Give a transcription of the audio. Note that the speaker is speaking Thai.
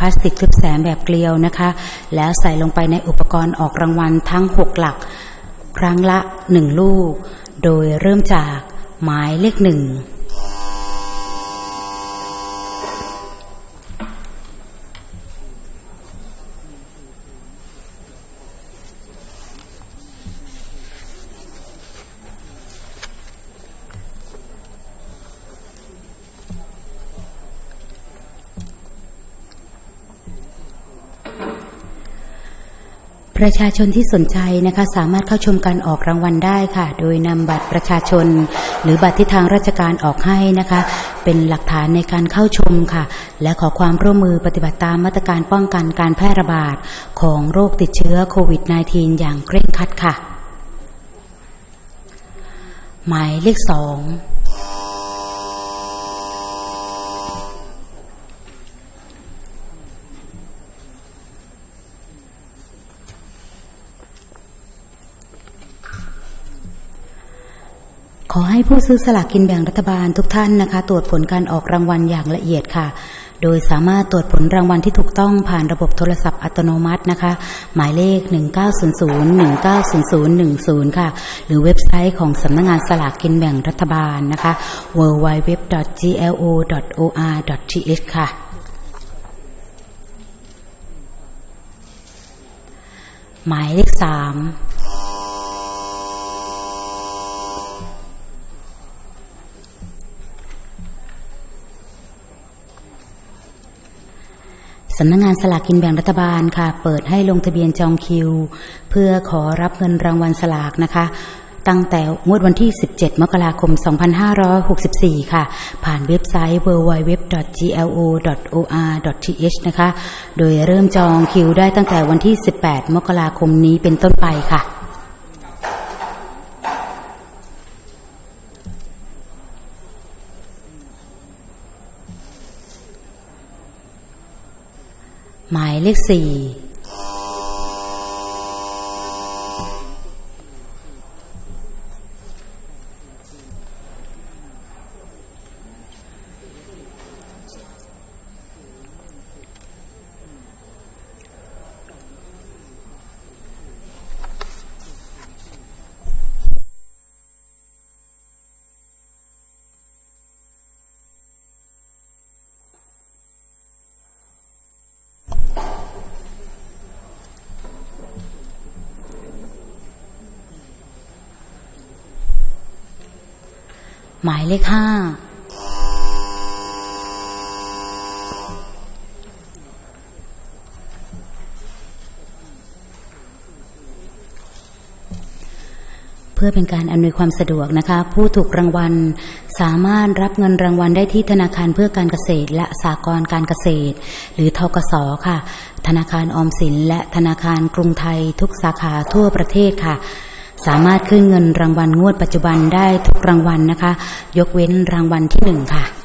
พลาสติกทึบแสงแบบเกลียวนะคะ แล้วใส่ลงไปในอุปกรณ์ออกรางวัลทั้ง 6 หลัก ครั้งละ 1 ลูก โดยเริ่มจากหมายเลขหนึ่ง ประชาชนที่สนใจนะคะสามารถเข้าชมการออกรางวัลได้ค่ะ โดยนำบัตรประชาชน หรือบัตรที่ทางราชการออกให้นะคะ เป็นหลักฐานในการเข้าชมค่ะ และขอความร่วมมือปฏิบัติตามมาตรการป้องกันการแพร่ระบาดของโรคติดเชื้อโควิด -19 อย่างเคร่งครัดค่ะ หมายเลขสอง ขอให้ผู้ซื้อสลากกินแบ่งรัฐบาลทุกท่านนะคะ ตรวจผลการออกรางวัลอย่างละเอียดค่ะ โดยสามารถตรวจผลรางวัลที่ถูกต้องผ่านระบบโทรศัพท์อัตโนมัตินะคะ หมายเลข 1900190010 ค่ะ หรือเว็บไซต์ของสำนักงงานสลากกินแบ่งรัฐบาลนะคะ www.glo.or.th ค่ะหมายเลขสาม สำนักงงานสลากกินแบ่งรัฐบาลค่ะ เปิดให้ลงทะเบียนจองคิว เพื่อขอรับเงินรางวัลสลากนะคะตั้งแต่งวดวันที่ 17 มกราคม 2564 ค่ะ ผ่านเว็บไซต์ www.glo.or.th นะคะ โดยเริ่มจองคิวได้ตั้งแต่วันที่ 18 มกราคมนี้เป็นต้นไปค่ะ หมายเลขสี่ หมายเลขห้าเพื่อเป็นการอำนวยความสะดวกนะคะ ผู้ถูกรางวัลสามารถรับเงินรางวัลได้ที่ธนาคารเพื่อการเกษตร และสหกรณ์การเกษตร หรือทกสค่ะ ธนาคารออมสิน และธนาคารกรุงไทยทุกสาขาทั่วประเทศค่ะ สามารถขึ้นเงินรางวัลงวดปัจจุบันได้ทุกรางวัลนะคะ ยกเว้นรางวัลที่หนึ่งค่ะ